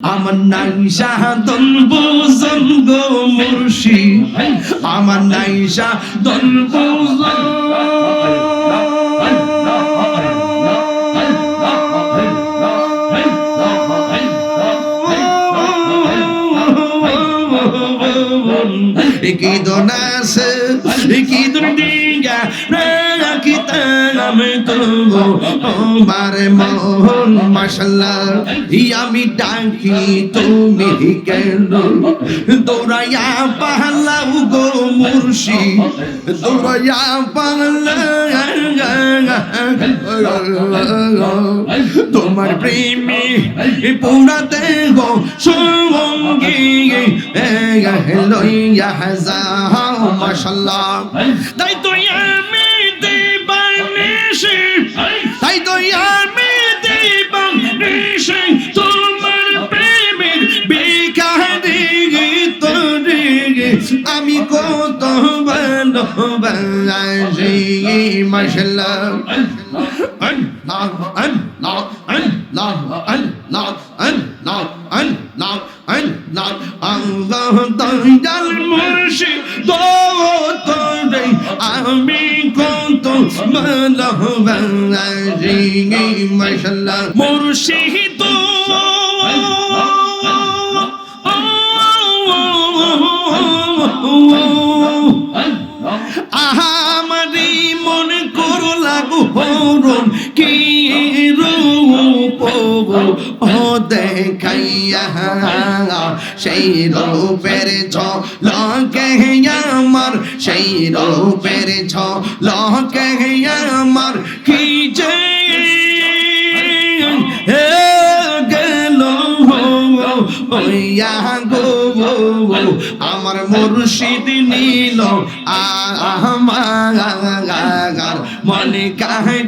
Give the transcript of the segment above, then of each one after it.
আমার নাই শাহাদন বোজন গো মুর্শি। আমার নাই শাহাদন বোজন কি দোনা সে কি দুর্দিগা রাখিতা আমি তো মারে মোহন মাশাল্লাহ আমি ডাকি তুমি কেন দৌড়াইয়া পাহালাও গো মুর্শি দৌড়াইয়া পাহালা তোমার প্রেমে পুরা দেহ সঙ্গী লইয়া যাও মাশাল্লাহ দায়িত্ব ইয়া কত ভালোবাসি মশলা আমি কত ভালোবাসি মশলা মুর্শিদ আহামারি মন করো লাগু হরণ কি রূপ ও দেখাইয়া সেই রূপের ছ লকে আমার, সেই রূপের ছ লকে আমার, কি যে ওইয়া গো আমার মুর্শিদ নীল আমার মনে কাহি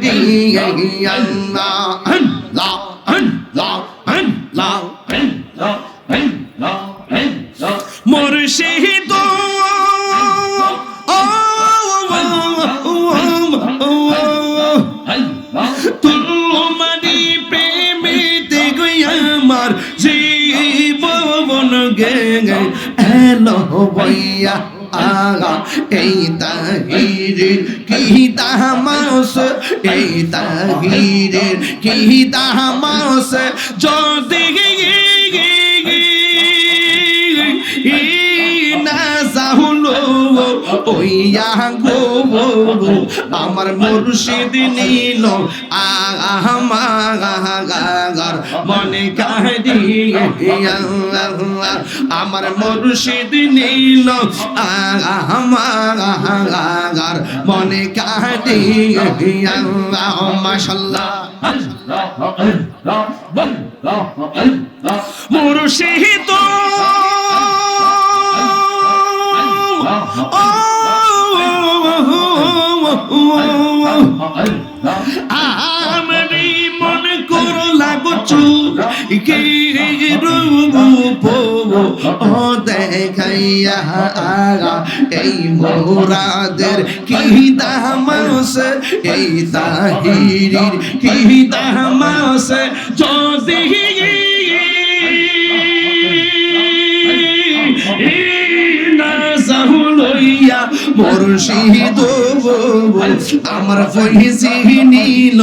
এলো বইয়া আগা এই তাহিরের কি তামাস এই তাহিরের কি তামাস যদি ওইয়া গো আমার মুর্শিদ নীল আমার মনে কাহি আমার মুর্শিদ নীল আমার মনে কাহি মাশাল্লাহ। মুর্শিদ আমি মনে করো, লাগছু কি রূপ? ও দেখাইয়া আগা এই মোরাদের কি দামাস এই তাহিরির কি দামাস যদি সাহুলইয়া মুর্শিদ আমার ফইসি নীল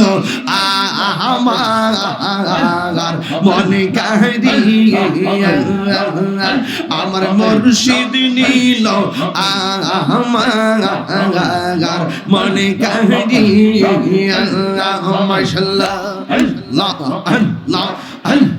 আমার মনে কাহি আমার মুর্শিদ নীল আমার মনে কাহি মাশাল্লাহ। আল্লাহ আল্লাহ। আল্লাহ।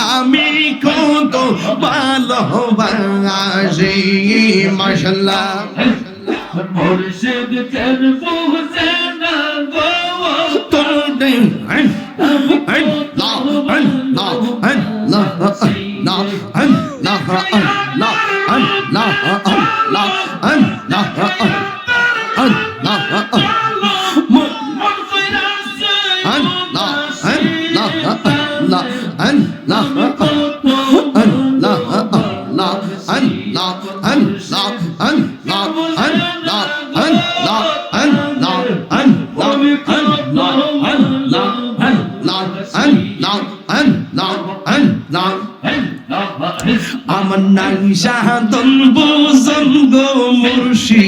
ভালোবাসি মশলা মুর্শিদ তেরফুজে না গো তোরে Allah Allah Allah Allah Allah আমার নাই শাহাদন বুজন গো মুর্শি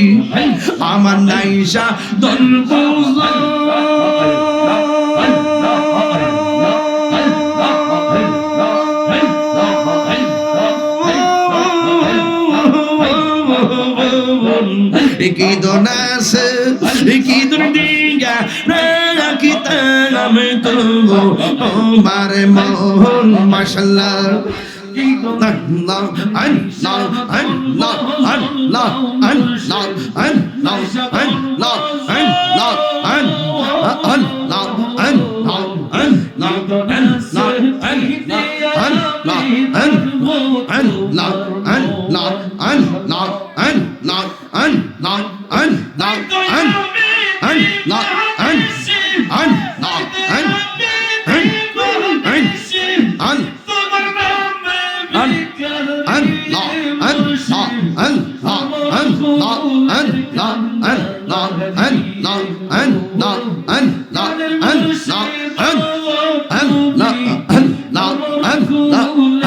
আমার নাই শাহাদন قلوب كيدون ناس كيدون دينجا রাখিতে আমি তবু তোমার মোহন মশলা মাশাল্লাহ Allah, Allah, Allah,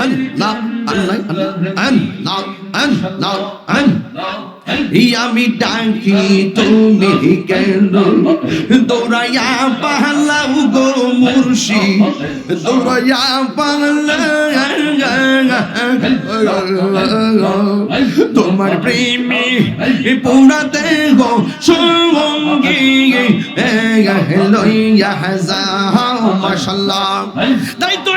Allah, Allah, Allah, Allah, আমি ডাকি তুমি কেন? দৌড়াইয়া পালাও গো মুর্শি। দৌড়াইয়া পালা। তোমার প্রেমে পুরা দেহ সঙ্গী লইয়া যাও, মাশাল্লাহ। তাই তো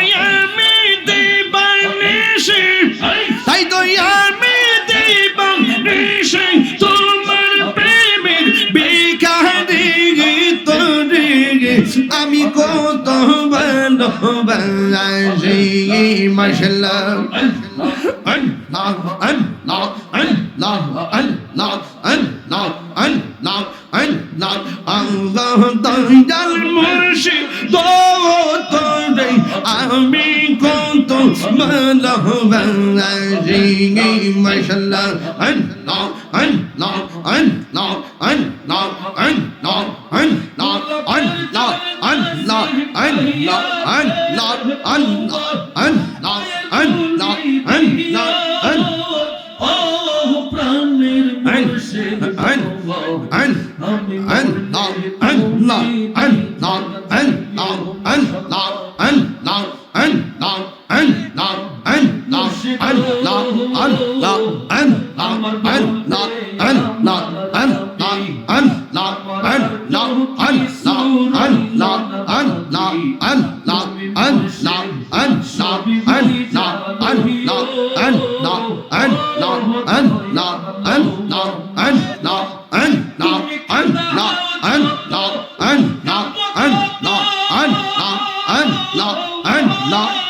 আমি কোন কত ভালোবাসি মাশাল্লাহ Allah, Allah, Allah, Allah, Allah, Allah, Allah, Allah, Allah, Allah, Allah, লাগে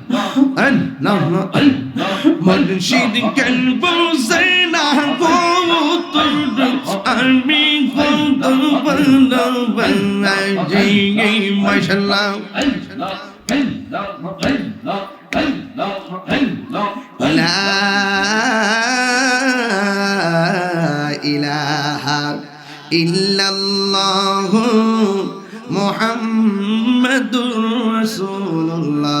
مرشد قلب حسین کو ترد امی خود بنا بنا جی ماشاءاللہ لا إله إلا الله. محمد رسول الله.